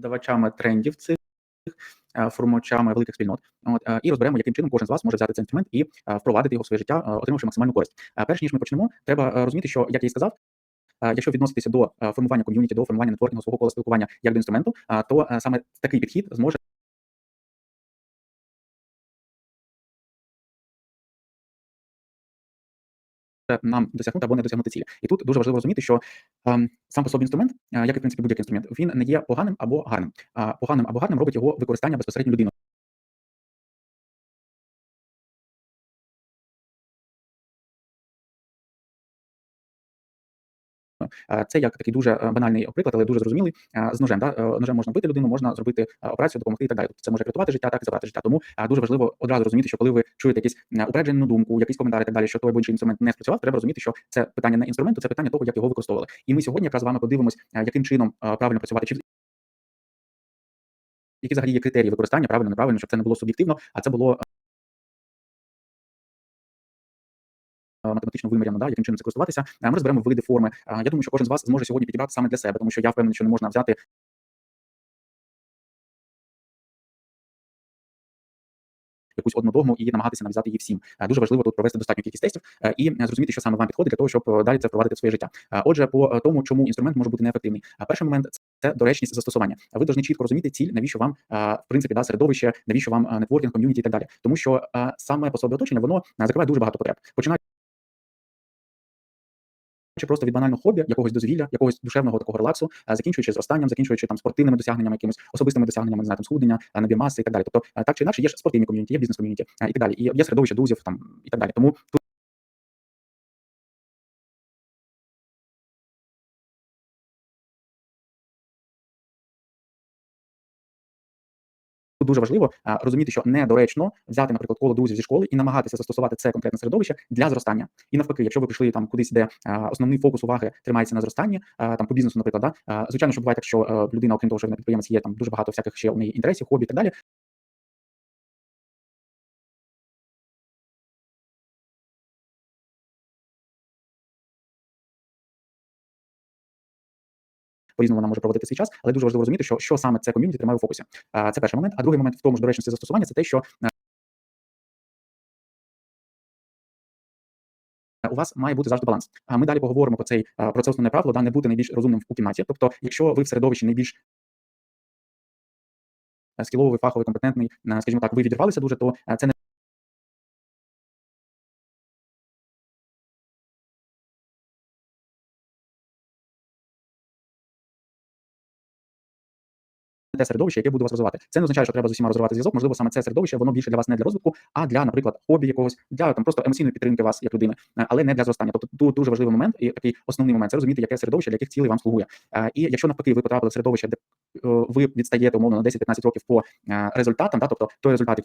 давачами трендів цих е, формувачами великих спільнот. От е, і розберемо, яким чином кожен з вас може взяти цей інструмент і е, впровадити його в своє життя, отримавши максимальну користь. Перш ніж ми почнемо, треба розуміти, що як я і сказав. Якщо відноситися до формування ком'юніті, до формування нетворкінгу свого кола спілкування як до інструменту, то саме такий підхід зможе нам досягнути або не досягнути цілі. І тут дуже важливо розуміти, що ем, сам по собі інструмент, е, як і в принципі будь-який інструмент, він не є поганим або гарним. А поганим або гарним робить його використання безпосередньо людиною. Це як такий дуже е, банальний приклад, але дуже зрозумілий е, з ножем. Да? Е, Ножем можна вбити людину, можна зробити е, операцію, допомогти і так далі. Тобто це може рятувати життя, так і забрати життя. Тому е, дуже важливо одразу розуміти, що коли ви чуєте якісь е, упереджену думку, якісь коментарі і так далі, що той або інший інструмент не спрацював, треба розуміти, що це питання не інструменту, це питання того, як його використовували. І ми сьогодні якраз з вами подивимось, е, яким чином е, правильно працювати, чи які взагалі є критерії використання, правильно, неправильно, щоб це не було суб'єктивно, а це було математично виміряно, да, яким чином це користуватися. Е, Ми розберемо види форми. Е, Я думаю, що кожен з вас зможе сьогодні підібрати саме для себе, тому що я впевнений, що не можна взяти якусь одну догму і намагатися нав'язати її всім. Е, Дуже важливо тут провести достатню кількість тестів е, і е, зрозуміти, що саме вам підходить для того, щоб е, далі це впровадити в своє життя. Е, Отже, по е, тому, чому інструмент може бути неефективний. Перший момент це доречність застосування. Ви повинні чітко розуміти ціль, навіщо вам е, в принципі да, середовище, навіщо вам е, нетворкінг, ком'юніті і так далі. Тому що е, саме по собі оточення воно е, закриває дуже багато потреб. Починаючи чи просто від банального хобі, якогось дозвілля, якогось душевного такого релаксу, а закінчуючи зростанням, закінчуючи там спортивними досягненнями, якимись особистими досягненнями, не знаю, там схуднення, а, набір маси і так далі. Тобто так чи інакше є ж спортивні ком'юніті, є бізнес ком'юніті і так далі. І є середовище друзів там і так далі. Тому тут дуже важливо а, розуміти, що недоречно взяти, наприклад, коло друзів зі школи і намагатися застосувати це конкретне середовище для зростання. І навпаки, якщо ви прийшли там кудись, де а, основний фокус уваги тримається на зростанні, а, там по бізнесу, наприклад, да, а, звичайно, що буває так, що а, людина, окрім того, що вона підприємець, є там дуже багато всяких ще у неї інтересів, хобі і так далі. По-різному вона може проводити свій час, але дуже важливо розуміти, що, що саме це ком'юніті тримає у фокусі. Це перший момент. А другий момент в тому ж доречності застосування це те, що е, у вас має бути завжди баланс. А ми далі поговоримо про цей а, про це основне правило, да, не бути найбільш розумним у кімнаті. Тобто, якщо ви в середовищі найбільш е, скіловий, фаховий, компетентний, е, скажімо так, ви відірвалися дуже, то е, це не те середовище, яке буде вас розвивати. Це не означає, що треба з усіма розривати зв'язок. Можливо, саме це середовище воно більше для вас не для розвитку, а для, наприклад, хобі якогось, для там просто емоційної підтримки вас як людини, е, але не для зростання. Тобто тут дуже важливий момент і такий основний момент це розуміти, яке середовище для яких цілей вам слугує. Е, І якщо навпаки ви потрапили в середовище, де е, ви відстаєте умовно на 10-15 років по результатам, да, тобто той результат,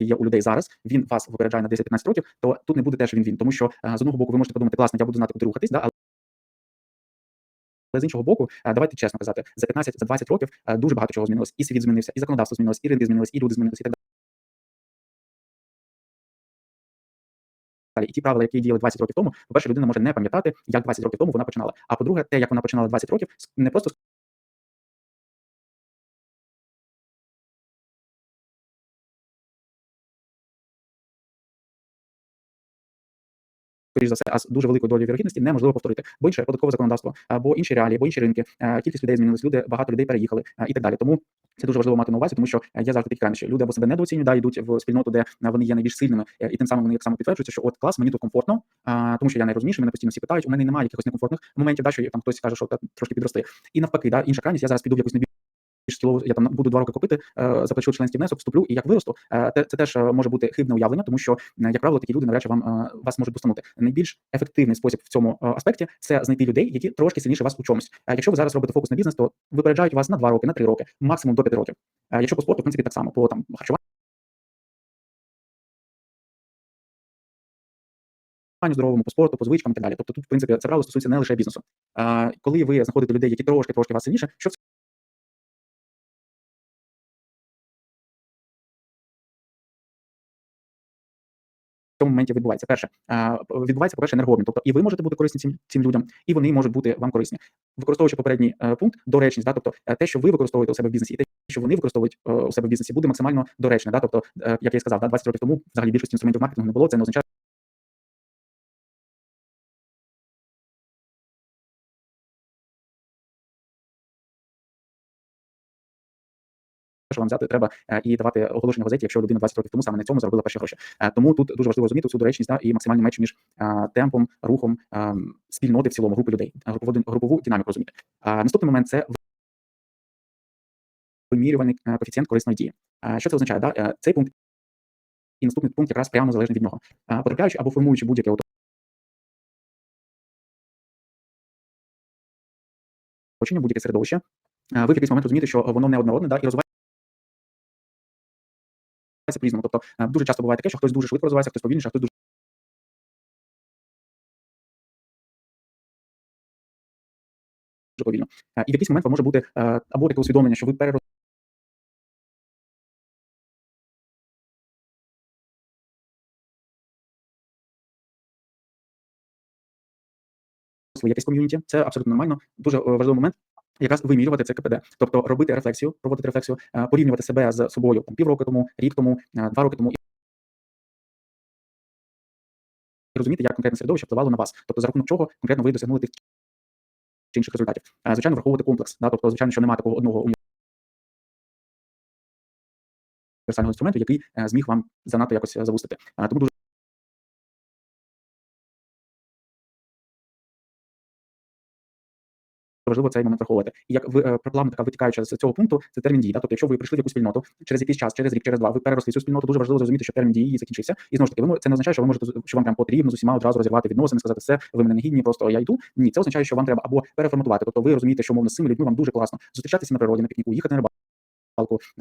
є у людей зараз, він вас випереджає на 10-15 років, то тут не буде теж він він, тому що з одного боку ви можете подумати, класно, я буду знати, куди рухатись, да, але але з іншого боку, давайте чесно казати, за 15 за 20 років дуже багато чого змінилось. І світ змінився, і законодавство змінилось, і ринки змінились, і люди змінилися, і так далі. І ті правила, які діяли 20 років тому, по-перше, людина може не пам'ятати, як 20 років тому вона починала. А по-друге, те, як вона починала 20 років, не просто скоріш за все, а з дуже великою долею вірогідності неможливо повторити, бо інше податкове законодавство, або інші реалії, або інші ринки, е, кількість людей змінилась, люди багато людей переїхали е, і так далі. Тому це дуже важливо мати на увазі, тому що е, є завжди такі крайнощі. Люди або себе недооцінюють, да, йдуть в спільноту, де вони є найбільш сильними, і тим самим вони так само підтверджуються, що от клас, мені тут комфортно, тому що я найрозумніший, мене постійно всі питають. У мене немає якихось некомфортних моментів, да, що там хтось каже, що та, трошки підрости. І навпаки, да, інша крайність, я зараз піду в якусь найбільш я там буду два роки копити, е, заплачу членський внесок, вступлю, і як виросту, е, це теж е, може бути хибне уявлення, тому що, як правило, такі люди навряд чи вам вас можуть достанути. Найбільш ефективний спосіб в цьому аспекті це знайти людей, які трошки сильніше вас у чомусь. Якщо ви зараз робите фокус на бізнес, то випереджають вас на 2 роки, на 3 роки, максимум до 5 років. Якщо по спорту, в принципі, так само, по там харчуванню. здоровому по спорту, по звичкам і так далі. Тобто тут, в принципі, це правило стосується не лише бізнесу. А, коли ви знаходите людей, які трошки трошки вас сильніше, що в цьому моменті відбувається? Перше, відбувається, по-перше, енергообмін. Тобто і ви можете бути корисні цим, цим людям, і вони можуть бути вам корисні. Використовуючи попередній е, пункт, доречність, да, тобто е, те, що ви використовуєте у себе в бізнесі, і те, що вони використовують е, у себе в бізнесі, буде максимально доречне. Да? Тобто, як я і сказав, да, 20 років тому взагалі більшості інструментів маркетингу не було. Це не означає, що вам взяти треба е, і давати оголошення газеті, якщо людина 20 років тому саме на цьому заробила перші гроші. Е, Тому тут дуже важливо розуміти цю доречність да, і максимальний меч між е, темпом, рухом спільноти в цілому групи людей, групову, динаміку розуміти. Наступний момент це вимірюваний коефіцієнт корисної дії. Що це означає? Да? Цей пункт і наступний пункт якраз прямо залежний від нього. Потрапляючи або формуючи будь-яке оточення, будь-яке середовище, ви в якийсь момент розумієте, що воно неоднородне да, і розвивається по-різному. Тобто е, дуже часто буває таке, що хтось дуже швидко розвивається, хтось повільніше, а хтось дуже дуже повільно. Е, І в якийсь момент вам може бути е, або таке усвідомлення, що ви переросли якесь ком'юніті, це абсолютно нормально. Дуже важливий момент. Якраз вимірювати це КПД, тобто робити рефлексію, проводити рефлексію, е, порівнювати себе з собою там півроку тому, рік тому, е, два роки тому і розуміти, як конкретне середовище впливало на вас, тобто за рахунок чого конкретно ви досягнули тих чи інших результатів. Звичайно, враховувати комплекс, да, тобто, звичайно, що немає такого одного універсального інструменту, який е, зміг вам занадто якось завустити. Тому дуже важливо цей момент враховувати. І як ви е, плавно така витікаюча з цього пункту, це термін дії. Да? Тобто, якщо ви прийшли в якусь спільноту через якийсь час, через рік, через два, ви переросли цю спільноту, дуже важливо зрозуміти, що термін дії її закінчився. І знову ж таки, ви це не означає, що ви можете що вам прям потрібно з усіма одразу розірвати відносини, сказати все, ви мене не гідні, просто я йду. Ні, це означає, що вам треба або переформатувати. Тобто ви розумієте, що мовно з цими людьми вам дуже класно зустрічатися на природі, на пікніку, їхати на рибалку,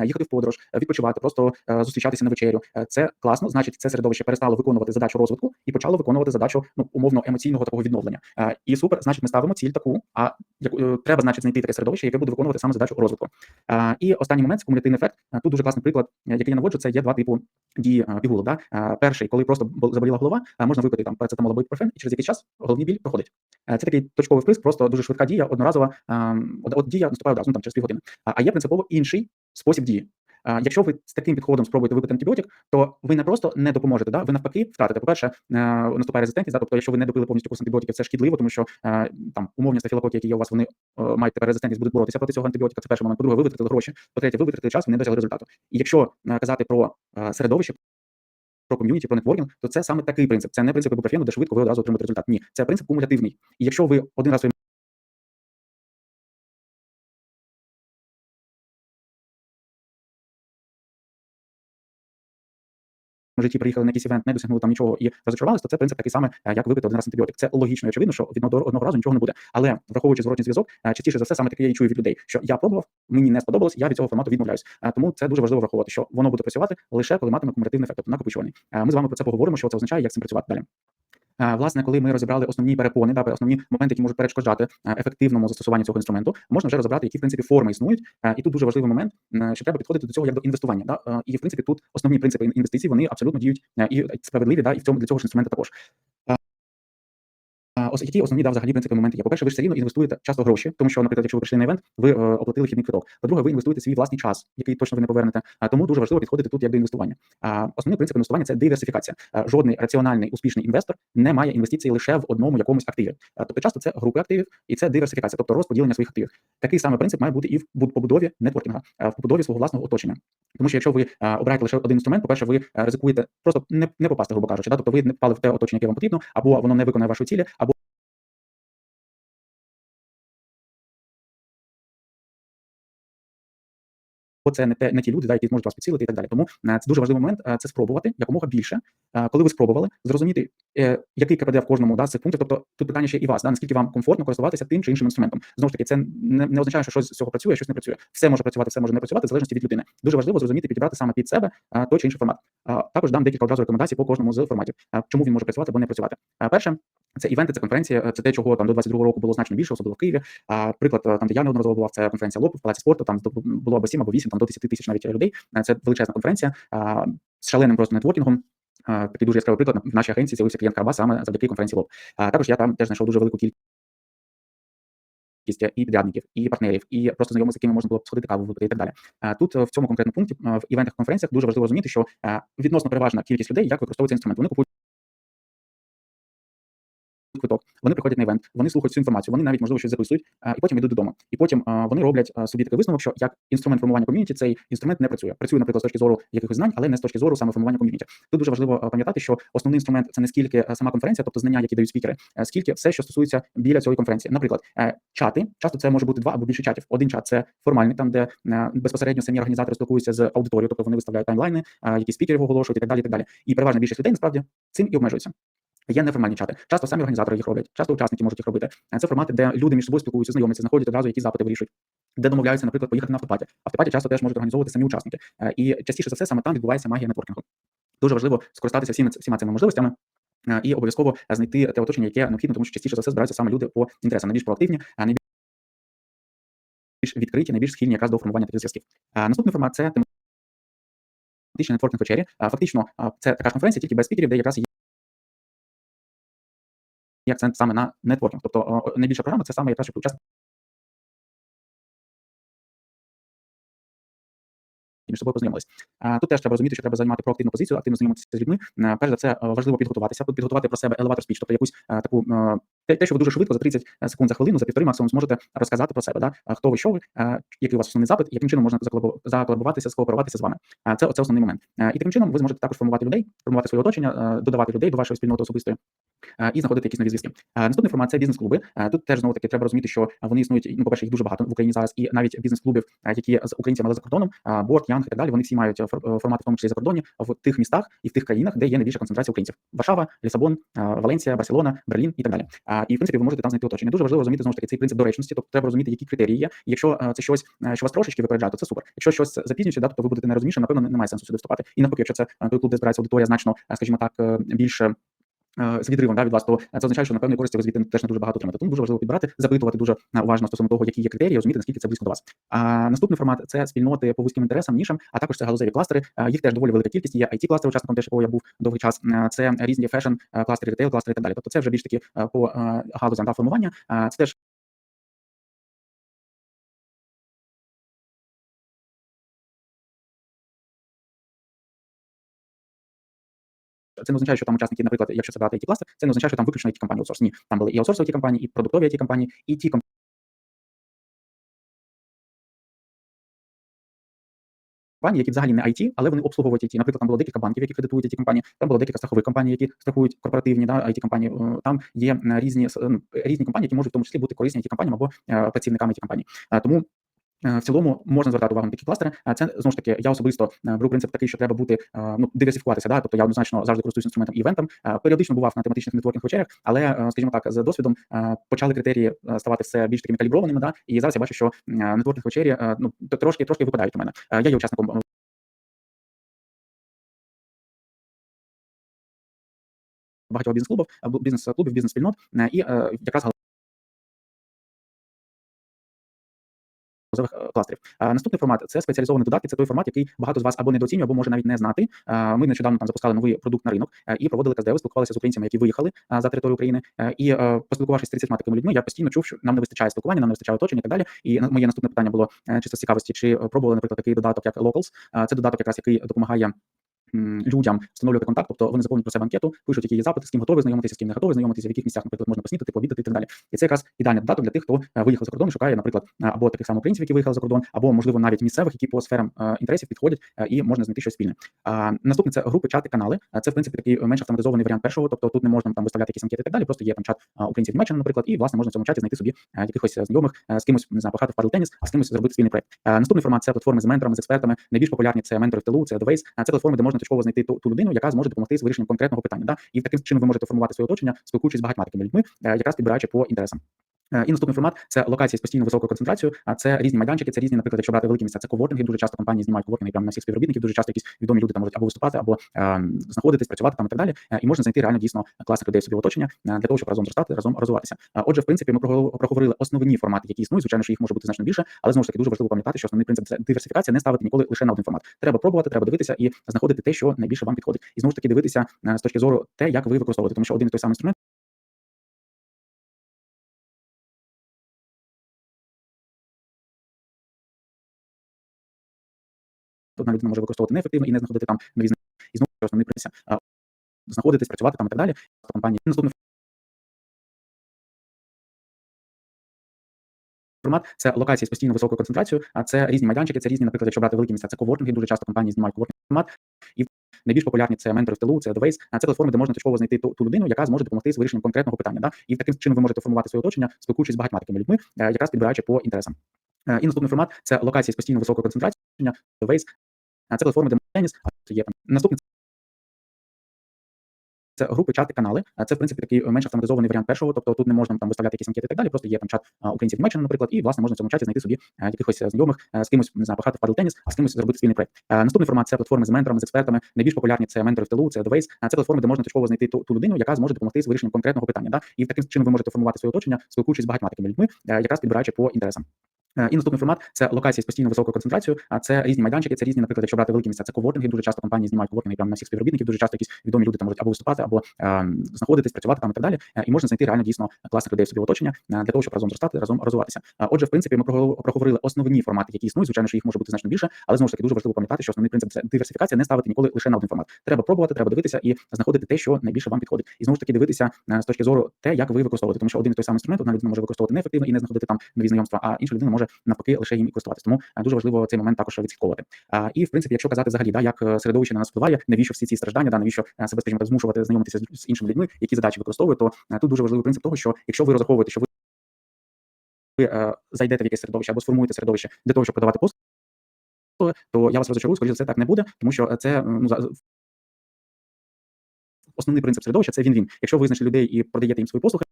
їхати в подорож, е, відпочивати, просто е, зустрічатися на вечерю. Е, Це класно. Значить, це середовище перестало виконувати задачу розвитку і почало виконувати задачу ну умовно емоційного такого відновлення. Е, І супер, значить, ми ставимо ціль таку. А яку е, треба, значить, знайти таке середовище, яке буде виконувати саме задачу розвитку. Е, І останній момент це кумулятивний ефект. Е, Тут дуже класний приклад, е, який я наводжу. Це є два типу дії е, пігулок. Да? Е, Перший, коли просто заболіла голова, е, можна випити там парацетамол або ібупрофен, і через якийсь час головний біль проходить. Е, Це такий точковий вприск, просто дуже швидка дія, одноразова. ем, От, от дія наступає одразу, ну, там через півгодини. А є принципово інший спосіб дії. Якщо ви з таким підходом спробуєте випити антибіотик, то ви не просто не допоможете, да? ви навпаки втратите. По-перше, е, наступає резистентність, да? тобто, якщо ви не допили повністю курс антибіотиків, це шкідливо, тому що е, там умовні стафілококи, які є у вас, вони е, мають тепер резистентність, будуть боротися проти цього антибіотика. Це перший момент. По-друге, ви витратили гроші. По-третє, ви витратили час, ви не досягли результату. І якщо казати про середовище, про ком'юніті, про нетворкінг, то це саме такий принцип. Це не принцип ібупрофену, де швидко ви одразу отримаєте результат. Ні, це принцип кумулятивний. І якщо ви один раз житті приїхали на якийсь івент, не досягнули там нічого і розчарувалися, то це принцип такий самий, е, як випити один раз антибіотик. Це логічно очевидно, що від одного разу нічого не буде. Але враховуючи зворотній зв'язок, е, частіше за все саме таке я і чую від людей, що я пробував, мені не сподобалось, я від цього формату відмовляюсь. Е, Тому це дуже важливо враховувати, що воно буде працювати лише коли матиме кумулятивний ефект, тобто накопичувальний. Ми з вами про це поговоримо, що це означає, як з цим працювати далі. Е, Власне, коли ми розібрали основні перепони, да, основні моменти, які можуть перешкоджати е, ефективному застосуванню цього інструменту, можна вже розібрати, які в принципі форми існують. Е, І тут дуже важливий момент, що треба підходити до цього як до інвестування. Да? І в принципі тут основні принципи інвестицій вони абсолютно діють і справедливі, да, і в цьому для цього ж інструменту також. Е, е, які основні да, взагалі принципи моменти є. По-перше, ви ж все рівно інвестуєте часто гроші, тому що, наприклад, якщо ви прийшли на івент, ви е, оплатили вхідний квиток. По-друге, ви інвестуєте свій власний час, який точно ви не повернете. А тому дуже важливо підходити тут як до інвестування. А основний принцип інвестування це диверсифікація. А, Жодний раціональний успішний інвестор не має інвестицій лише в одному якомусь активі. А, Тобто часто це групи активів і це диверсифікація, тобто розподілення своїх активів. Такий самий принцип має бути і в буд- побудові нетворкінга, а, в побудові свого власного оточення. Тому що якщо ви обираєте лише один інструмент, по-перше, ви ризикуєте просто не, не попасти, грубо кажучи, да? тобто ви не попали в те оточення, яке вам потрібно, або воно не виконає вашої цілі, або бо не те, не ті люди, да, які зможуть вас підсилити і так далі. Тому е, це дуже важливий момент. е, Це спробувати якомога більше. Е, Коли ви спробували зрозуміти, який КПД в кожному да, з цих пунктів. Тобто тут питання ще і вас, да, наскільки вам комфортно користуватися тим чи іншим інструментом. Знову ж таки, це не, не означає, що щось з цього працює, щось не працює. Все може працювати, все може не працювати, в залежності від людини. Дуже важливо зрозуміти, підібрати саме під себе той чи інший формат. Також дам декілька одразу рекомендацій по кожному з форматів. Чому він може працювати або не працювати. Перше. Це івенти, це конференції, е, це те, чого там до 22 року було значно більше, особливо в Києві. А приклад е, там, де я неодноразово бував, це конференція ЛОП в палаці спорту. Там було або 7, або 8, там до 10 тисяч навіть людей. Е, Це величезна конференція а, з шаленим просто нетворкінгом. Такий дуже яскравий приклад. В нашій агенції з'явився клієнт Карба саме завдяки конференції ЛОВ. А також я там теж знайшов дуже велику кількість і підрядників, і партнерів, і просто знайомих, з якими можна було б сходити каву випити і так далі. Тут в цьому конкретному пункті в івентах конференціях дуже важливо розуміти, що відносно переважна кількість людей, як використовується інструмент. Вони купують квиток, вони приходять на івент, вони слухають цю інформацію, вони навіть можливо щось записують, і потім йдуть додому. І потім вони роблять собі такий висновок, що як інструмент формування ком'юніті цей інструмент не працює. Працює, наприклад, з точки зору якихось знань, але не з точки зору саме формування ком'юніті. Тут дуже важливо пам'ятати, що основний інструмент це не скільки сама конференція, тобто знання, які дають спікери, скільки все, що стосується біля цієї конференції. Наприклад, чати часто це може бути два або більше чатів. Один чат це формальний, там де безпосередньо самі організатори спілкуються з аудиторією, тобто вони виставляють таймлайни, які спікерів оголошують і так далі. І так далі. І переважна більшість людей насправді цим і обмежується. Є неформальні чати. Часто самі організатори їх роблять, часто учасники можуть їх робити. Це формати, де люди між собою спілкуються, знайомляться, знаходять одразу які запити вирішують, де домовляються, наприклад, поїхати на автопаті. Автопаті часто теж можуть організовувати самі учасники. І частіше за все саме там відбувається магія нетворкінгу. Дуже важливо скористатися всіма всіма цими можливостями. І обов'язково знайти те оточення, яке необхідно, тому що частіше за все збираються саме люди по інтересам, найбільш проактивні, найбільш відкриті, найбільш схильні якраз до формування таких зв'язків. Наступний формат це тематичні нетворкінг вечері. Фактично, це така конференція, тільки без спікерів, де якраз є є акцент саме на нетворкінг. Тобто найбільша програма це саме якраз щоб учасники між собою познайомились. Тут теж треба розуміти, що треба займати проактивну позицію, активно знайомитися з людьми. Перш за це важливо підготуватися, підготувати про себе елеватор спіч, тобто якусь таку те, що ви дуже швидко за 30 секунд за хвилину, за півтори максимум зможете розказати про себе, да? хто ви, що ви, який у вас основний запит, яким чином можна заколабуватися, скооперуватися з вами. Це це основний момент. І таким чином ви зможете також формувати людей, формувати своє оточення, додавати людей до вашої спільноти особистої і знаходити якісь нові зв'язки. Наступний формат це бізнес-клуби. Тут теж знову таки треба розуміти, що вони існують. Ну, по перше, їх дуже багато в Україні зараз, і навіть бізнес-клубів, які з українцями але за кордоном, борт, янг і так далі. Вони всі мають формати, в тому числі за кордоні в тих містах і в тих країнах, де є найбільша концентрація українців: Варшава, Лісабон, Валенція, Барселона, Берлін і так далі. І в принципі ви можете там знайти оточення. Дуже важливо розуміти знову ж таки цей принцип доречності, тобто треба розуміти, які критерії є. Якщо це щось, що вас трошечки випереджає, то це супер. Якщо щось запізнюється, да, то ви будете нерозумніше, напевно, немає сенсу сюди вступати. І навпаки, якщо це клуб, де збирається аудиторія значно, скажімо так, більше з відривом да, від вас, то це означає, що напевно користі ви звідти теж не дуже багато отримати. Тому дуже важливо підбирати, запитувати дуже уважно стосовно того, які є критерії, розуміти, наскільки це близько до вас. А наступний формат це спільноти по вузьким інтересам, нішам, а також це галузеві кластери. Їх теж доволі велика кількість. Є it кластери учасником теж якого я був довгий час. Це різні фешн, кластери, ретейл, кластери і так далі. Тобто це вже більш таки по галузям та формування. Це теж Це не означає, що там учасники, наприклад, якщо це брати it кластер це не означає, що там виключно it компанії аутсорс. Ні, там були і аутсорсові компанії, і продуктові it компанії, і ті компанії. Компанії, які взагалі не IT, але вони обслуговують IT. Наприклад, там було декілька банків, які кредитують ті компанії. Там було декілька страхових компаній, які страхують корпоративні да, it компанії. Там є різні різні компанії, які можуть в тому числі бути корисні it компаніям або працівниками it компанії. Тому Е, в цілому можна звертати увагу на такі кластери. Це знову ж таки я особисто е, беру принцип такий, що треба бути е, ну диверсифікуватися. Да, тобто я однозначно завжди користуюсь інструментом івентом. Періодично бував на тематичних нетворкінг вечерях, але скажімо так, з досвідом почали критерії ставати все більш такими каліброваними. Да, і зараз я бачу, що нетворкінг вечері ну трошки трошки випадають у мене. Я є учасником. Багатьох бізнес-клубів, бізнес-клубів, бізнес-спільнот і якраз Е, кластерів. Наступний формат це спеціалізовані додатки. Це той формат, який багато з вас або недооцінює, або може навіть не знати. Ми нещодавно там запускали новий продукт на ринок е, і проводили КСДВ, спілкувалися з українцями, які виїхали за територію України. Е, і поспілкувавшись з 30 такими людьми, я постійно чув, що нам не вистачає спілкування, нам не вистачає оточення і так далі. І моє наступне питання було чисто з цікавості, чи пробували, наприклад, такий додаток, як Locals. Це додаток, якраз який допомагає людям встановлювати контакт, тобто вони заповнюють про себе анкету, пишуть, які є запити, з ким готові знайомитися, з ким не готові знайомитися, в яких місцях, наприклад, можна поснідати, пообідати і так далі. І це якраз ідеальний додаток для тих, хто е, виїхав за кордон, шукає, наприклад, е, або таких самих українців, які виїхали за кордон, або можливо навіть місцевих, які по сферам е, інтересів підходять і можна знайти щось спільне. Наступне це групи, чати, канали. Це в принципі такий менш автоматизований варіант першого, тобто тут не можна там виставляти якісь анкети і так далі. Просто є там чат українців Німеччини, наприклад, і власне можна в цьому чаті знайти собі якихось знайомих з кимось не знаю, пограти в падл теніс, а з кимось зробити спільний проект. Наступний формат це платформи з менторами, з експертами. Найбільш популярні це ментори в тилу, це Adways. Це платформи, де можна точково знайти ту, ту людину, яка зможе допомогти з вирішенням конкретного питання. Да? І таким чином ви можете формувати своє оточення, спілкуючись з багатьма такими людьми, е, якраз підбираючи по інтересам. Е, І наступний формат це локації з постійно високою концентрацією. А це різні майданчики, це різні, наприклад, якщо брати великі місця, це коворкінги. Дуже часто компанії знімають коворкінги прямо на всіх співробітників. Дуже часто якісь відомі люди там можуть або виступати, або е, знаходитись, працювати там і так далі. Е, І можна знайти реально дійсно класних людей в собі оточення для того, щоб разом зростати, разом розвиватися. Отже, в принципі, ми проговорили основні формати, які існують. Звичайно, що їх може бути значно більше, але знову ж таки дуже важливо пам'ятати, що основний принцип це диверсифікація, не ставити ніколи лише на один формат. Треба пробувати, треба дивитися і знаходити те, що найбільше вам підходить. І знову ж таки дивитися з точки зору те, як ви використовуєте, тому що один і той самий інструмент. Одна людина може використовувати неефективно і не знаходити там нові знання. І знову основний принцип. Знаходитись, працювати там і так далі. Компанії наступний формат це локації з постійно високою концентрацією, а це різні майданчики, це різні, наприклад, якщо брати великі місця, це коворкінги. Дуже часто компанії знімають коворкінг формат. І найбільш популярні це ментори в тилу, це Adways. А це платформи, де можна точково знайти ту, ту людину, яка зможе допомогти з вирішенням конкретного питання. Да? І таким чином ви можете формувати своє оточення, спілкуючись з багатьма такими людьми, е, якраз підбираючи по інтересам. Е, І наступний формат це локації з постійно високою концентрацією, Adways. Це платформи, де теніс, а є там. Наступний це групи, чати, канали. Це в принципі такий менш автоматизований варіант першого. Тобто тут не можна там виставляти якісь анкети і так далі. Просто є там чат українців Німеччини, наприклад, і власне можна в цьому чаті знайти собі якихось е, знайомих е, з кимось не знаю, пахати в падл теніс, а з кимось зробити спільний проект. Е, Наступний формат це платформи з менторами, з експертами. Найбільш популярні це ментори в тилу, це. А Це платформи, де можна точково знайти ту, ту людину, яка зможе допомогти з вирішенням конкретного питання. Да? І таким чином ви можете формувати своє оточення, спілкуючись з багатьма такими людьми, е, якраз підбираючи по інтересам. Е, І наступний формат це локації з постійно високою концентрацією. А це різні майданчики, це різні, наприклад, якщо брати великі місця, це коворкінги. Дуже часто компанії знімають коворкінги прямо на всіх співробітників. Дуже часто якісь відомі люди там можуть або виступати, або е, знаходитись, працювати там і так далі. Е, І можна знайти реально дійсно класних людей в собі оточення е, для того, щоб разом зростати, разом розвиватися. Отже, в принципі, ми проговорили основні формати, які існують. Звичайно, що їх може бути значно більше, але знову ж таки дуже важливо пам'ятати, що основний принцип це диверсифікація, не ставити ніколи лише на один формат. Треба пробувати, треба дивитися і знаходити те, що найбільше вам підходить. І знову ж таки дивитися з точки зору те, як ви використовуєте, тому що один і той самий інструмент, одна людина може використовувати неефективно і не знаходити там нові знайомства, а інша людина може навпаки лише їм і користуватися. Тому е, дуже важливо цей момент також відслідковувати. І в принципі, якщо казати взагалі, да, як е, середовище на нас впливає, навіщо всі ці страждання, да, навіщо е, себе, скажімо так, змушувати знайомитися з, іншими людьми, які задачі використовують, то тут дуже важливий принцип того, що якщо ви розраховуєте, що ви ви зайдете в якесь середовище або сформуєте середовище для того, щоб продавати послуги, то я вас розчарую, скоріше це так не буде, тому що це ну, основний принцип середовища це він-він. Якщо ви визначили людей і продаєте їм свої послуги,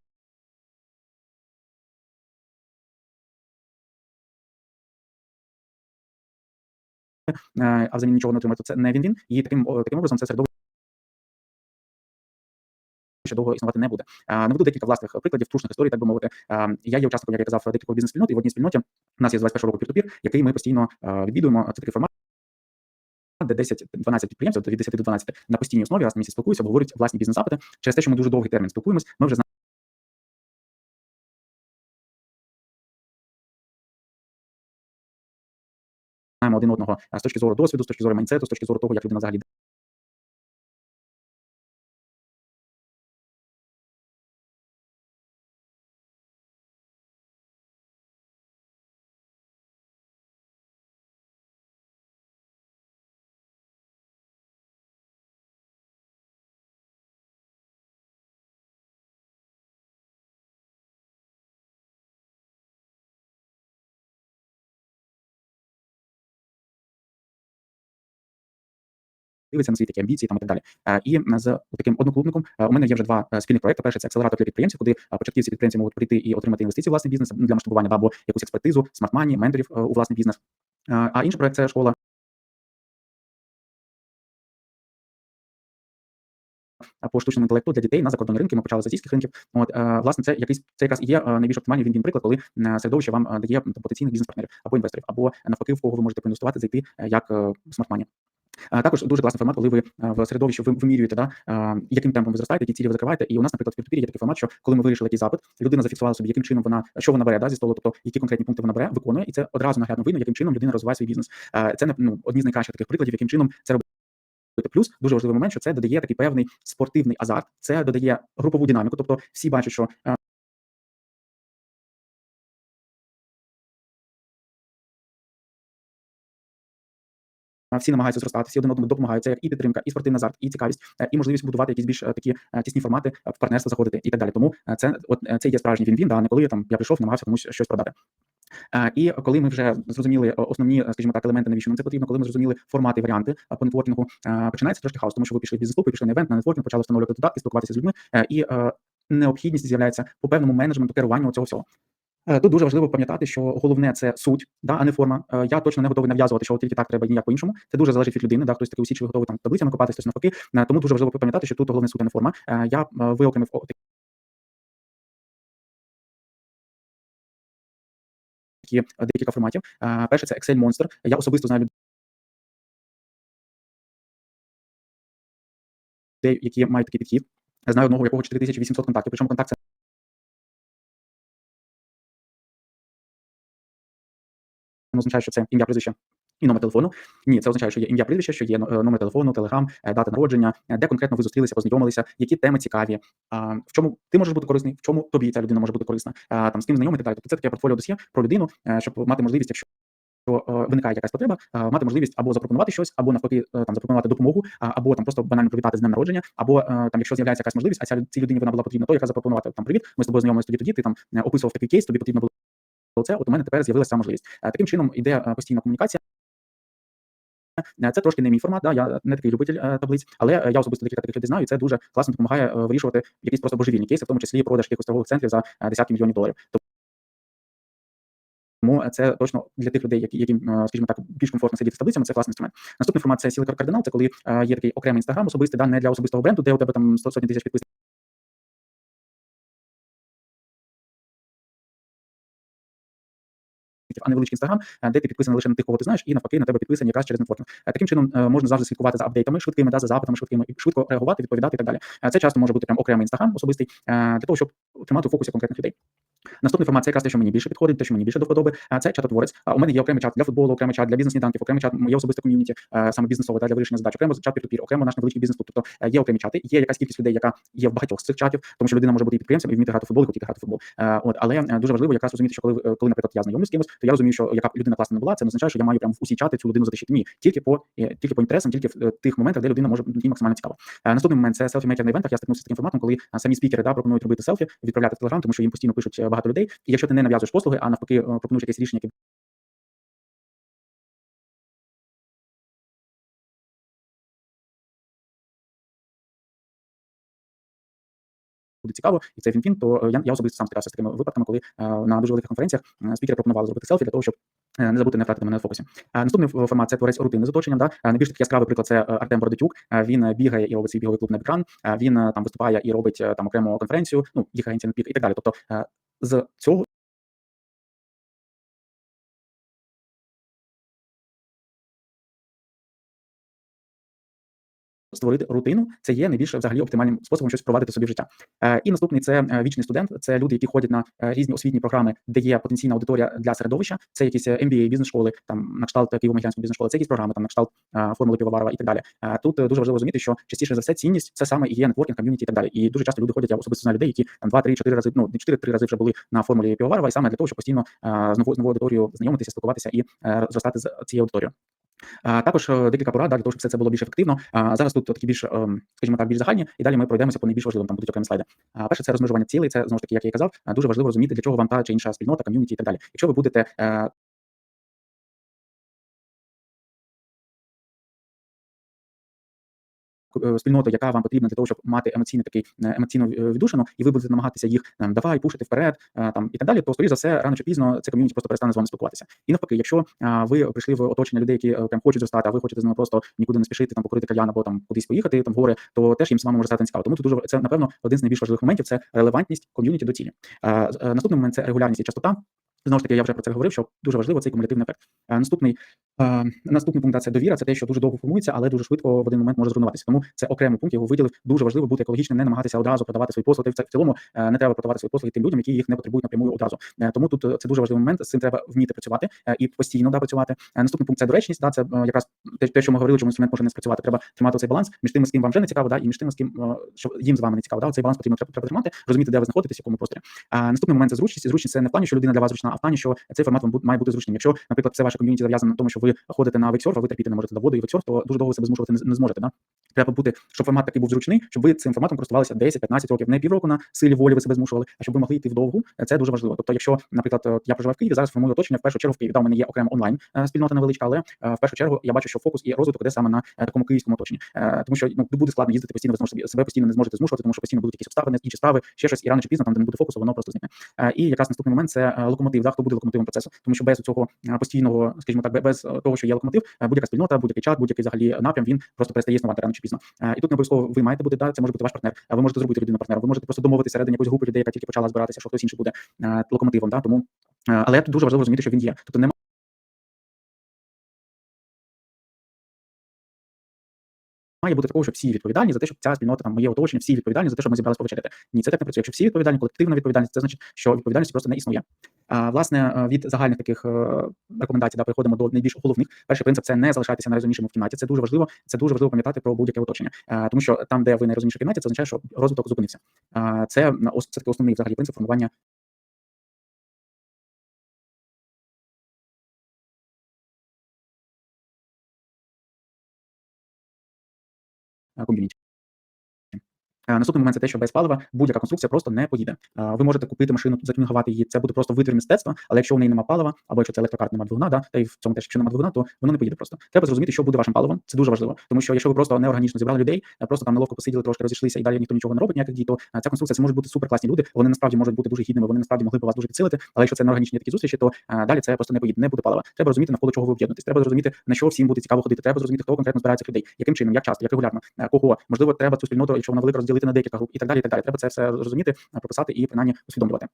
а взамін нічого не отримаєте, то це не він-він. І таким, таким образом це середовище ще довго існувати не буде. Наведу декілька власних прикладів, трушних історій, так би мовити. Я є учасником, як я казав, декількох бізнес-спільнот, і в одній спільноті у нас є з 21 року пір який ми постійно відвідуємо. Це такий формат. Де 10-12 підприємців, від 10 до 12 на постійній основі раз на місяць спілкуються, обговорюють власні бізнес-запити. Через те, що ми дуже довгий термін спілкуємось, ми вже знаємо один одного з точки зору досвіду, з точки зору майнцету, з точки зору того, як людина взагалі дивиться на свої такі амбіції там і так далі. Е, І з таким одноклубником е, у мене є вже два е, спільних проекти. Перший це акселератор для підприємців, куди е, початківці підприємці можуть прийти і отримати інвестиції в власний бізнес для масштабування або якусь експертизу, смарт-мані, менторів е, у власний бізнес. Е, А інший проект це школа по штучному інтелекту для дітей на закордонні ринки. Ми почали з азійських ринків. От е, власне, це якийсь це якраз і є е, найбільш оптимальний він приклад, коли е, середовище вам е, дає потенційних бізнес-партнерів або інвесторів, або навпаки, в кого ви можете проінвестувати, зайти е, як е, смарт-мані. Також дуже класний формат, коли ви в середовищі ви- вимірюєте, да, яким темпом ви зростаєте, які цілі ви закриваєте. І у нас, наприклад, в Peer-to-Peer є такий формат, що коли ми вирішили якийсь запит, людина зафіксувала собі, яким чином вона що вона бере да, зі столу, тобто які конкретні пункти вона бере, виконує, і це одразу наглядно видно, яким чином людина розвиває свій бізнес. Це ну, одні з найкращих таких прикладів, яким чином це робити. Плюс дуже важливий момент, що це додає такий певний спортивний азарт, це додає групову динаміку. Тобто всі бачать, що всі намагаються зростати, всі один одному допомагають. Це як і підтримка, і спортивний азарт, і цікавість, е, і можливість будувати якісь більш е, такі е, тісні формати в партнерство заходити і так далі. Тому це от це є справжній він-він, да, не коли там я прийшов, намагався комусь щось продати. І коли ми вже зрозуміли основні, скажімо так, елементи, навіщо нам це потрібно, коли ми зрозуміли формати варіанти по нетворкінгу, починається трошки хаос, тому що ви пішли в бізнес-клуб, пішли на івент, на нетворкінг, почали встановлювати додатки, спілкуватися з людьми, і необхідність з'являється по певному менеджменту керуванню цього всього. Е, тут дуже важливо пам'ятати, що головне це суть, да, а не форма. Е, я точно не готовий нав'язувати, що тільки так треба і ніяк по-іншому. Це дуже залежить від людини. Да, хтось такий усічливий готовий там таблицями копати, хтось навпаки. Е, тому дуже важливо пам'ятати, що тут головне суть, а не форма. Я виокремив такі декілька форматів. Перше це Excel Monster. Я особисто знаю людей, які мають такий підхід. Знаю одного, у якого 4800 контактів, причому контакт це означає, що це ім'я прізвище і номер телефону. Ні, це означає, що є ім'я прізвище, що є е, номер телефону, телеграм, е, дата народження, е, де конкретно ви зустрілися, познайомилися, які теми цікаві, в чому ти можеш бути корисний, в чому тобі ця людина може бути корисна, там з ким знайомий так далі. Тобто це таке портфоліо досьє про людину, щоб мати можливість, якщо що виникає якась потреба, мати можливість або запропонувати щось, або навпаки там запропонувати допомогу, або там просто банально привітати з днем народження, або там, якщо з'являється якась можливість, а ця цій людині вона була потрібна, то якраз запропонувати там привіт. Ми з тобою знайомилися тоді тоді. Ти там описував такий кейс, тобі потрібно було це. От у мене тепер з'явилася можливість. Е, Таким чином йде е, постійна комунікація. Е, Це трошки не мій формат, да, я не такий любитель е, таблиць, але я особисто декілька таких людей знаю, і це дуже класно допомагає е, вирішувати якісь просто божевільні кейси, в тому числі продаж якихось торгових центрів за десятки мільйонів доларів. Тому це точно для тих людей, які, яким, скажімо так, більш комфортно сидіти з таблицями, це класний інструмент. Наступний формат це Сілер Кардинал, це коли е, є такий окремий інстаграм особистий, да, не для особистого бренду, де у тебе там сто- сотні тисяч підписників. А невеличкий інстаграм, е, де ти підписаний лише на тих, кого ти знаєш, і навпаки на тебе підписані якраз через нетворкінг. Е, Таким чином е, можна завжди слідкувати за апдейтами швидкими, да, за запитами швидкими, швидко реагувати, відповідати і так далі. Це часто може бути прям окремий інстаграм особистий для того, щоб тримати у фокусі конкретних людей. Наступний формат це якраз те, що мені більше підходить, те, що мені більше до вподоби. Це чатотворець. У мене є окремий чат для футболу, окремий чат для бізнес-сніданків, окремий чат моє особисте ком'юніті, саме бізнесове да, для вирішення задач, окремо чат пір окремо наш невеличкий бізнес. Тобто е, є окремі чати, є якась кількість людей, яка є в багатьох з цих чатів, тому що людина може бути і підприємцем і вміти грати в футбол, і хотіти грати в футбол. Е, От, але е, дуже важливо якраз розуміти, що коли, коли, наприклад, я знайомлюсь з кимось, то я розумію, що яка людина класна не була, це не означає, що я маю прямо усі чати цю людину затащити. Ні, тільки по тільки по інтересам, тільки в тих моментах, де людина може їй максимально цікаво. Е, Наступний момент це селфі-мейкер на івентах. Я стикнувся з таким форматом, коли самі спікери да, пропонують робити селфі, відправляти в телеграм, тому що їм постійно пишуть багато людей. І якщо ти не нав'язуєш послуги, а навпаки е, пропонуєш якесь рішення, яке буде цікаво, і це він-він, то е, я, я особисто сам стикався з такими випадками, коли е, на дуже великих конференціях е, спікери пропонували зробити селфі для того, щоб е, не забути не втратити мене в фокусі. А наступний формат це творець рутини з оточенням. Да? Е, Найбільш такий яскравий приклад це е, Артем Бородитюк. Е, Він е, бігає і робить свій біговий клуб на екран. Е, Він е, там виступає і робить е, там окрему конференцію, ну їх агенція на пік і так далі. Тобто е, з цього створити рутину, це є найбільш взагалі оптимальним способом щось впровадити собі в життя. Е, і наступний це е, вічний студент. Це люди, які ходять на е, різні освітні програми, де є потенційна аудиторія для середовища. Це якісь е, MBA, бізнес-школи, там на кшталт Києво-Могилянської бізнес-школи, це якісь програми, там на кшталт формули Півоварова і так далі. Е, Тут дуже важливо розуміти, що частіше за все цінність це саме і є нетворкінг, ком'юніті і так далі. І дуже часто люди ходять, я особисто знаю людей, які там 2, 3, 4 рази, ну не 4, 3 рази вже були на формулі Півоварова, і саме для того, щоб постійно з новою аудиторією знайомитися, спілкуватися і зростати з цією аудиторією. Також е, декілька порад да, для того, щоб все це було більш ефективно. Зараз тут такі більш, ем, скажімо так, більш загальні, і далі ми пройдемося по найбільш важливим, там будуть окремі слайди. Перше, це розмежування цілей, це знову ж таки, як я і казав, дуже важливо розуміти, для чого вам та чи інша спільнота, ком'юніті і так далі. Якщо ви будете спільноту, яка вам потрібна для того, щоб мати емоційний такий е, емоційну е, віддушину, і ви будете намагатися їх давай пушити вперед, е, там і так далі, то скоріш за все, рано чи пізно це ком'юніті просто перестане з вами спілкуватися. І навпаки, якщо ви прийшли в оточення людей, які е, прям хочуть зростати, а ви хочете з ними просто нікуди не спішити, там покурити кальян або там кудись поїхати, там в гори, то теж їм з вами може стати цікаво. Тому це дуже це напевно один з найбільш важливих моментів це релевантність ком'юніті до цілі. Е, Наступний момент це регулярність і частота. Знову ж таки, я вже про це говорив, що дуже важливо цей кумулятивний ефект. Наступний наступний пункт да, це довіра, це те, що дуже довго формується, але дуже швидко в один момент може зруйнуватися. Тому це окремий пункт, його виділив. Дуже важливо бути екологічним, не намагатися одразу продавати свої послуги. В цілому е, не треба продавати свої послуги тим людям, які їх не потребують напрямую одразу. Е, Тому тут е, це дуже важливий момент. З цим треба вміти працювати е, і постійно да, працювати. Е, Наступний пункт це доречність. Да, це е, якраз те, що ми говорили, що інструмент може не спрацювати. Треба тримати цей баланс між тими, з ким вам вже не цікаво, да, і між тими, з ким е, що їм з вами не цікаво. Да, цей баланс потрібно треба, треба тримати, розуміти, де ви знаходитесь, в якому просторі. А наступний момент це зручність. Зручність це не в плані, що людина для вас зручна, а в плані, що цей формат вам має бути зручним. Якщо, наприклад, все ваше ком'юніті зав'язано на тому, що ви ви ходите на вейксерф, а ви терпіти не можете до воду і вейксерф, то дуже довго себе змушувати не, зможете. Да? Треба бути, щоб формат такий був зручний, щоб ви цим форматом користувалися 10-15 років, не півроку на силі волі ви себе змушували, а щоб ви могли йти вдовгу. Це дуже важливо. Тобто, якщо, наприклад, я проживаю в Києві, зараз формую оточення в першу чергу в Києві. Да, у мене є окрема онлайн е, спільнота невеличка, але е, в першу чергу я бачу, що фокус і розвиток іде саме на е, такому київському оточенні, Е, тому що ну буде складно їздити постійно, ви знову себе постійно не зможете змушувати, тому що постійно будуть якісь обставини, інші справи, ще щось, і рано чи пізно там, де не буде фокусу, воно просто зникне. Е, І якраз наступний момент це е, локомотив. Да, хто буде локомотивом процесу, тому що без цього е, постійного, скажімо так, без е, того, що є локомотив, е, будь-яка спільнота, будь-який чат, будь-який взагалі напрям, він просто перестає існувати рано чи пізно. Е, І тут не обов'язково ви маєте бути, да, це може бути ваш партнер. Ви можете зробити людину партнером, ви можете просто домовитися серед якоїсь групи людей, яка тільки почала збиратися, що хтось інший буде е, локомотивом. Да, тому е, але тут дуже важливо розуміти, що він є. Тобто немає Має бути такого, що всі відповідальні за те, щоб ця спільнота там моє оточення, всі відповідальні за те, щоб ми зібралися повечеряти. Ні, це так не працює. Якщо всі відповідальні, колективна відповідальність, це значить, що відповідальності просто не існує. А, власне, е, від загальних таких е, рекомендацій да, переходимо до найбільш головних. Перший принцип це не залишатися найрозумнішими в кімнаті. Це дуже важливо. Це дуже важливо пам'ятати про будь-яке оточення, Е, тому що там, де ви найрозумніші в кімнаті, це означає, що розвиток зупинився. Це це такий основний взагалі принцип формування е, ком'юніті. Е, Наступний момент це те, що без палива будь-яка конструкція просто не поїде. Е, Ви можете купити машину, затюнгувати її. Це буде просто витвір мистецтва, але якщо в неї немає палива, або якщо це електрокар, немає двигуна, да, та й в цьому теж, якщо немає двигуна, то воно не поїде просто. Треба зрозуміти, що буде вашим паливом. Це дуже важливо. Тому що якщо ви просто неорганічно зібрали людей, е, просто там неловко посиділи, трошки розійшлися і далі ніхто нічого не робить, ніяких дій, то ця конструкція це можуть бути суперкласні люди. Вони насправді можуть бути дуже гідними, вони насправді могли б вас дуже підсилити. Але якщо це неорганічні такі зустрічі, то далі це просто не поїде, не буде палива. Треба розуміти, навколо чого ви об'єднуєтесь. Треба зрозуміти, на що всім буде цікаво ходити. Треба зрозуміти, хто конкретно збирається людей, яким чином, як часто, як регулярно, кого можливо, треба цю спільноту, якщо вона велика, розділити на декілька груп і так далі. І так далі. Треба це все зрозуміти, прописати і принаймні усвідомлювати.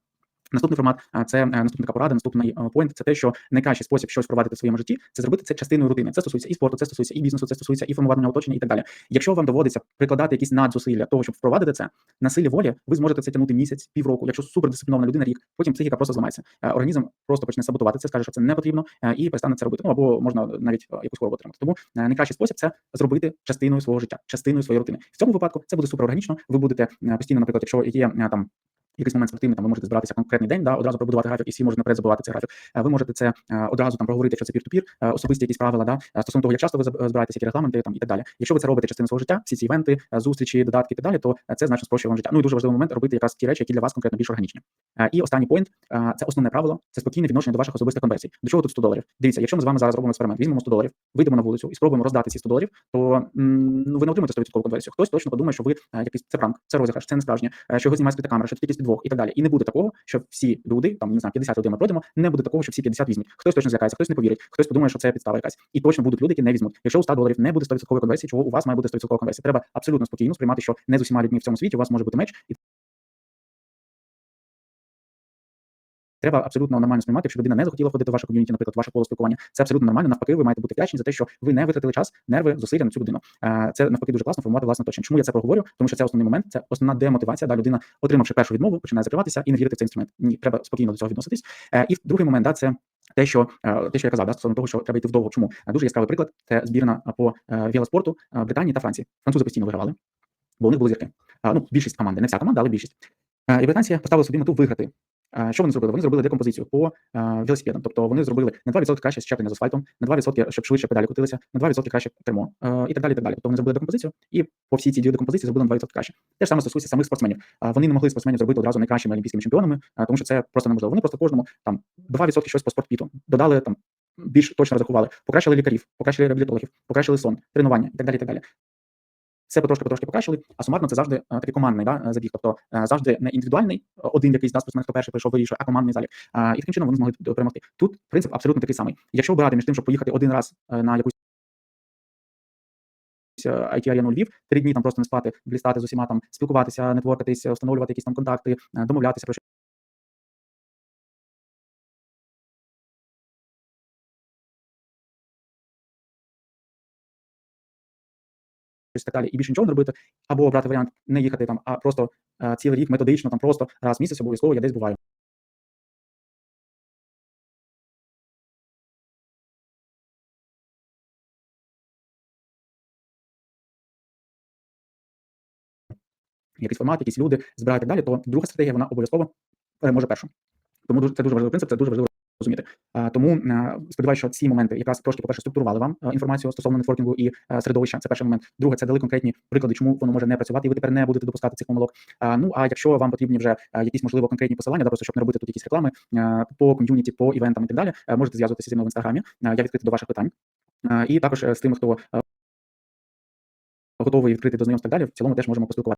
Наступний формат це е, наступна така порада, наступний е, поінт це те, що найкращий спосіб щось впровадити в своєму житті, це зробити це частиною рутини. Це стосується і спорту, це стосується і бізнесу, це стосується і формування оточення, і так далі. Якщо вам доводиться прикладати якісь надзусилля того, щоб впровадити це на силі волі, ви зможете це тягнути місяць, півроку. Якщо супердисциплінована людина рік, потім психіка просто зламається. Е, Організм просто почне саботувати це, скаже, що це не потрібно, і перестане це робити. Ну або можна навіть якусь хворобу отримати. Тому найкращий спосіб це зробити частиною свого життя, частиною своєї рутини. В цьому випадку це буде суперорганічно. Ви будете постійно, наприклад, якщо є там якийсь момент спортивний, там ви можете збиратися конкретний день, да, одразу пробудувати графік, і всі можуть наперед забувати цей графік. Е, Ви можете це е, одразу там проговорити, що це пір-ту-пір, е, особисті якісь правила, да, стосовно того, як часто ви збираєтеся, які регламенти там і так далі. Якщо ви це робите частиною свого життя, всі ці івенти, зустрічі, додатки і так далі, то це значно спрощує вам життя. Ну і дуже важливий момент робити якраз ті речі, які для вас конкретно більш органічні. І останній поінт це основне правило, це спокійне відношення до ваших особистих конверсій. До чого тут 100 доларів? Дивіться, якщо ми з вами зараз робимо експеримент, візьмемо 100 доларів, вийдемо на вулицю і спробуємо роздати ці 100 доларів, то ну, ви не отримаєте 100% конверсію. Хтось точно подумає, що ви якийсь це пранк, це розіграш, це не справжнє, що його знімає скрита камера, що якийсь підвох і так далі. І не буде такого, що всі люди, там не знаю, 50 людей ми пройдемо, не буде такого, що всі 50 візьмуть. Хтось точно злякається, хтось не повірить, хтось подумає, що це підстава якась. І точно будуть люди, які не візьмуть. Якщо у 100 доларів не буде 100% конверсії, чого у вас має бути 100% конверсії. Треба абсолютно спокійно сприймати, що не з усіма людьми в цьому світі у вас може бути меч, і Треба абсолютно нормально сприймати, якщо людина не захотіла входити в ваше ком'юніті, наприклад, ваше коло спілкування. Це абсолютно нормально. Навпаки, ви маєте бути вдячні за те, що ви не витратили час, нерви, зусилля на цю людину. Е, Це навпаки дуже класно формувати власне оточення. Чому я це проговорю? Тому що це основний момент, це основна демотивація. Да, людина, отримавши першу відмову, починає закриватися і не вірити в цей інструмент. Ні, треба спокійно до цього відноситись. Е, І другий момент, да, це. Те, що е, те, що я казав, да, стосовно того, що треба йти вдовго. Чому дуже яскравий приклад? Це збірна по велоспорту Британії та Франції. Французи постійно вигравали, бо у них були зірки. Ну, більшість команди, не вся команда, але більшість. І британці поставили собі мету виграти. Що вони зробили? Вони зробили декомпозицію по велосипедам. Тобто вони зробили на 2% краще щеплення з асфальтом, на 2% щоб швидше педалі крутилися, на 2% краще кермо е, і так далі. так далі. Тобто вони зробили декомпозицію і по всій цій декомпозиції зробили на 2% краще. Те ж саме стосується самих спортсменів. Вони не могли спортсменів зробити одразу найкращими олімпійськими чемпіонами, тому що це просто неможливо. Вони просто кожному там 2% щось по спортпіту додали там. Більш точно розрахували, покращили лікарів, покращили реабілітологів, покращили сон, тренування і так далі. І так далі. Все потрошки потрошки покращили, а сумарно це завжди е, такий командний да, е, забіг. Тобто е, завжди не індивідуальний, один якийсь да, спортсмен, хто перший прийшов, вирішує, а командний залік. І таким чином вони змогли перемогти. Тут принцип абсолютно такий самий. Якщо обирати між тим, щоб поїхати один раз на якусь it арену Львів, три дні там просто не спати, блістати з усіма там, спілкуватися, нетворкатись, встановлювати якісь там контакти, домовлятися про щось так далі, і більше нічого не робити, або обрати варіант не їхати там, а просто е, цілий рік методично, там просто раз в місяць обов'язково я десь буваю. Якийсь формат, якісь люди збирати і так далі, то друга стратегія вона обов'язково переможе першу. Тому це дуже важливий принцип, це дуже важливо розуміти. Е, Тому е, сподіваюся, що ці моменти якраз трошки, по-перше, структурували вам е, інформацію стосовно нетворкінгу і середовища. Це перший момент. Друге, це дали конкретні приклади, чому воно може не працювати, і ви тепер не будете допускати цих помилок. Ну а якщо вам потрібні вже якісь можливо конкретні посилання, да, просто щоб не робити тут якісь реклами по ком'юніті, по івентам і так далі, можете зв'язуватися зі мною в інстаграмі. Я відкритий до ваших питань. І також з тими, хто готовий відкрити до знайомств і так далі, в цілому теж можемо поспілкуватися.